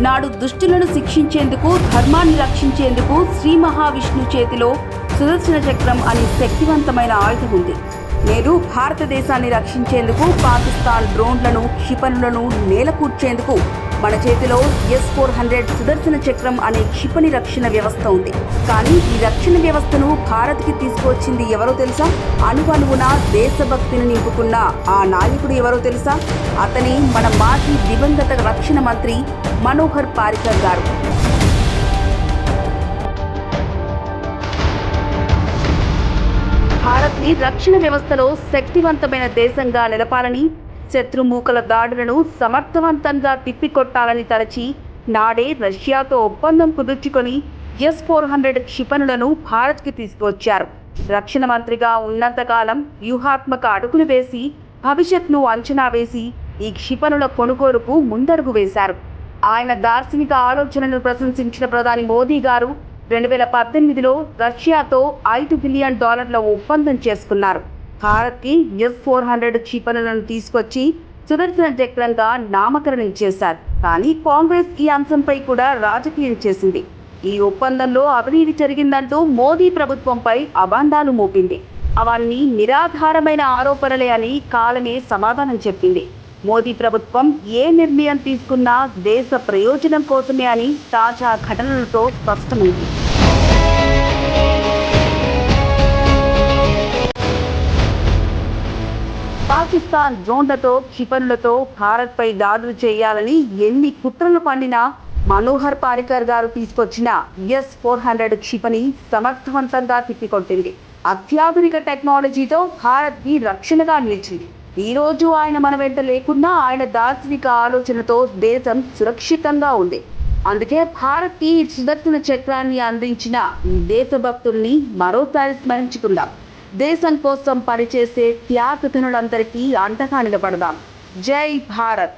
నాడు దుష్టులను శిక్షించేందుకు ధర్మాన్ని రక్షించేందుకు శ్రీ మహావిష్ణు చేతిలో సుదర్శన చక్రం అనే శక్తివంతమైన ఆయుధం ఉంది. నేడు భారతదేశాన్ని రక్షించేందుకు పాకిస్తాన్ డ్రోన్లను క్షిపణులను నేలకూర్చేందుకు మన చేతిలో ఎస్ ఫోర్ హండ్రెడ్ సుదర్శన చక్రం అనే క్షిపణి రక్షణ వ్యవస్థ ఉంది. కానీ ఈ రక్షణ వ్యవస్థను భారత్కి తీసుకువచ్చింది ఎవరో తెలుసా? అణువణువున దేశభక్తిని నింపుకున్న ఆ నాయకుడు ఎవరో తెలుసా? అతని మన మాజీ దివంగత రక్షణ మంత్రి మనోహర్ పారికర్ గారు. భారత్ని రక్షణ వ్యవస్థలో శక్తివంతమైన దేశంగా నిలపాలని శత్రుమూకల దాడులను సమర్థవంతంగా తిప్పికొట్టాలని తలచి నాడే రష్యాతో ఒప్పందం కుదుర్చుకొని ఎస్ ఫోర్ హండ్రెడ్ క్షిపణులను భారత్కి తీసుకొచ్చారు రక్షణ మంత్రిగా ఉన్నంతకాలం వ్యూహాత్మక అడుగులు వేసి భవిష్యత్ను అంచనా వేసి ఈ క్షిపణుల కొనుగోలుకు ముందడుగు వేశారు. ఆయన దార్శనిక ఆలోచనను ప్రశంసించిన ప్రధాని మోదీ గారు రెండు వేల పద్దెనిమిదిలో రష్యాతో ఐదు బిలియన్ డాలర్ల ఒప్పందం చేసుకున్నారు. భారత్కి ఎస్ ఫోర్ హండ్రెడ్ క్షిపణులను తీసుకొచ్చి సుదర్శన చక్రంగా నామకరణం చేశారు. కానీ కాంగ్రెస్ ఈ అంశంపై కూడా రాజకీయం చేసింది. ఈ ఒప్పందంలో అవినీతి జరిగిందంటూ మోదీ ప్రభుత్వంపై అబంధాలు మోపింది. అవన్నీ నిరాధారమైన ఆరోపణలే అని కాలమే సమాధానం చెప్పింది. మోదీ ప్రభుత్వం ఏ నిర్ణయం తీసుకున్నా దేశ ప్రయోజనం కోసమే అని తాజా ఘటనలతో స్పష్టమైంది. పాకిస్తాన్ డ్రోన్లతో క్షిపణులతో భారత్పై దాడులు చేయాలని ఎన్ని కుట్రలు పండినా మనోహర్ పారికర్ గారు తీసుకొచ్చిన ఎస్ ఫోర్ హండ్రెడ్ క్షిపణి సమర్థవంతంగా తిప్పికొట్టింది. అత్యాధునిక టెక్నాలజీతో భారత్కి రక్షణగా నిలిచింది. ఈ రోజు ఆయన మన వెంట లేకున్నా ఆయన దార్శనిక ఆలోచనతో దేశం సురక్షితంగా ఉంది. అందుకే భారత్ ఈ సుదర్శన చక్రాన్ని అందించిన దేశభక్తుల్ని మరోసారి స్మరించుకుందాం. దేశం కోసం పనిచేసే త్యాగతనులందరికీ అండగా నిలబడదాం. జై భారత్.